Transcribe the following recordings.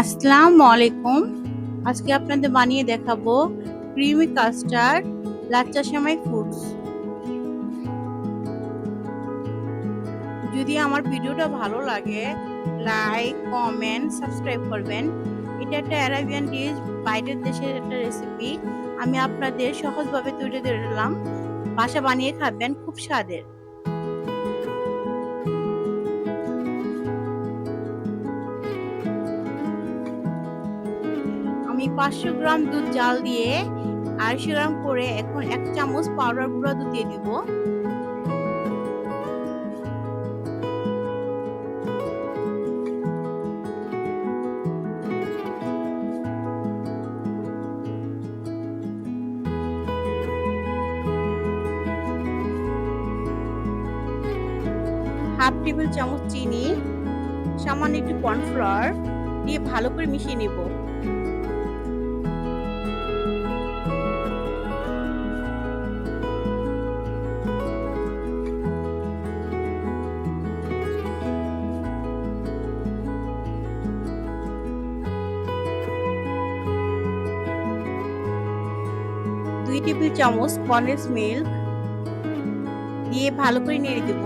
আসসালামু আলাইকুম। আজকে আপনাদের বানিয়ে দেখাবো creamy custard lachha semai foods যদি আমার ভিডিওটা ভালো লাগে, লাইক, কমেন্ট, সাবস্ক্রাইব করবেন। এটা একটা অ্যারাবিয়ান ডিশ, বাইরের দেশের একটা রেসিপি। আমি আপনাদের সহজভাবে তৈরি দিলাম। বাসা বানিয়ে খাবেন, খুব স্বাদের। আমি পাঁচশো গ্রাম দুধ জাল দিয়ে আড়াইশো গ্রাম করে এখন এক চামচ পাউডার গুঁড়া দুধ দিয়ে দিব। হাফ টেবিল চামচ চিনি, সামান্য একটু কর্নফ্লাওয়ার দিয়ে ভালো করে মিশিয়ে নেব। দুই টেবিল চামচ কন্ডেন্স মিল্ক দিয়ে ভালো করে নেড়ে দেব।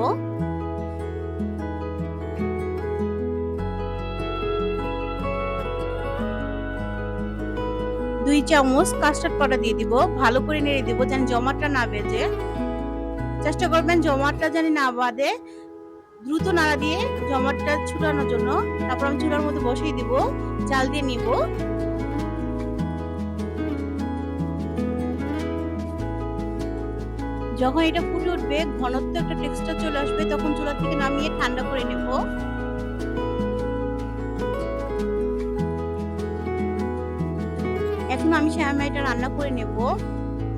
দুই চামচ কাস্টার্ড পাউডার দিয়ে দিব, ভালো করে নেড়ে দিব যেন জমাটটা না বেজে। চেষ্টা করবেন জমাটটা যেন না বাদে, দ্রুত নাড়া দিয়ে জমাটটা ছুটানোর জন্য। তারপর আমি চুলার মধ্যে বসিয়ে দিব চাল দিয়ে নিব। যখন এটা ফুটে উঠবে, ঘনত্ব একটা টেক্সচার চলে আসবে, তখন চুলা থেকে নামিয়ে ঠান্ডা করে নেব। এখন আমি শ্যামাইটা রান্না করে নেব।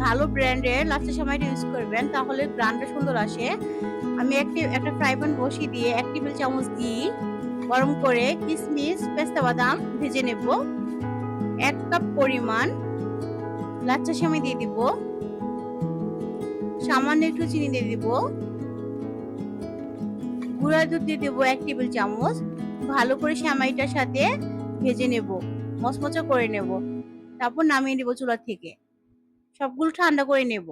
ভালো ব্র্যান্ডের লাচ্চা শ্যামাইটা ইউজ করবেন, তাহলে ব্র্যান্ডটা সুন্দর আসে। আমি একটি, একটা ফ্রাই প্যান বসিয়ে দিয়ে এক টেবিল চামচ ঘি, গরম করে কিশমিশ পেস্তা বাদাম ভেজে নেব। এক কাপ পরিমাণ। লাচ্চা শ্যামাই দিয়ে দিব। সামান্য একটু চিনি দিয়ে দিব। গুঁড়া দুধ দিয়ে দেবো এক টেবিল চামচ। ভালো করে শ্যামাইটার সাথে ভেজে নেব, মচমচা করে নেব। তারপর নামিয়ে নেব চুলা থেকে। সবগুলো ঠান্ডা করে নেব।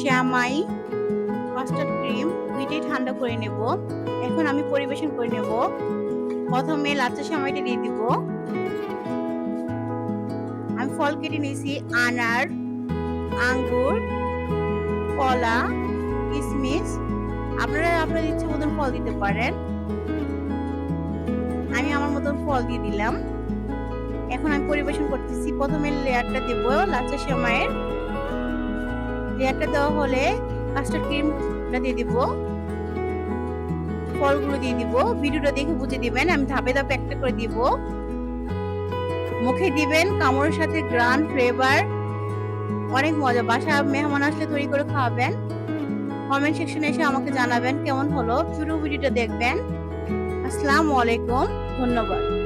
শ্যামাই কাস্টার্ড ক্রিম দুইটাই ঠান্ডা করে নেব। এখন আমি পরিবেশন করে নেব। প্রথমে লাচ্চা শ্যামাইটা দিয়ে দিব। আমি ফল কেটে নিয়েছি। আনার, আঙ্গুর, কলা কিশমিশ আপনারা, আপনাদের ইচ্ছে মতন ফল দিতে পারেন। আমি আমার মতন ফল দিয়ে দিলাম। এখন আমি পরিবেশন করতেছি। প্রথমে লেয়ারটা দেবো লাচ্চা শ্যামাইয়ের। লেয়ারটা দেওয়া হলে কাস্টার্ড ক্রিমটা দিয়ে দিব। ফলগুলো দিয়ে দিব। ভিডিওটা দেখে বুঝে দিবেন, আমি ধাপে ধাপে একটা করে দিব। মুখে দিবেন কামড়ের সাথে গ্রান ফ্লেভার অনেক মজা। বাসা মেহমান আসলে তৈরি করে খাওয়াবেন। কমেন্ট সেকশনে এসে আমাকে জানাবেন কেমন হলো। পুরো ভিডিওটা দেখবেন। আসসালামু আলাইকুম, ধন্যবাদ।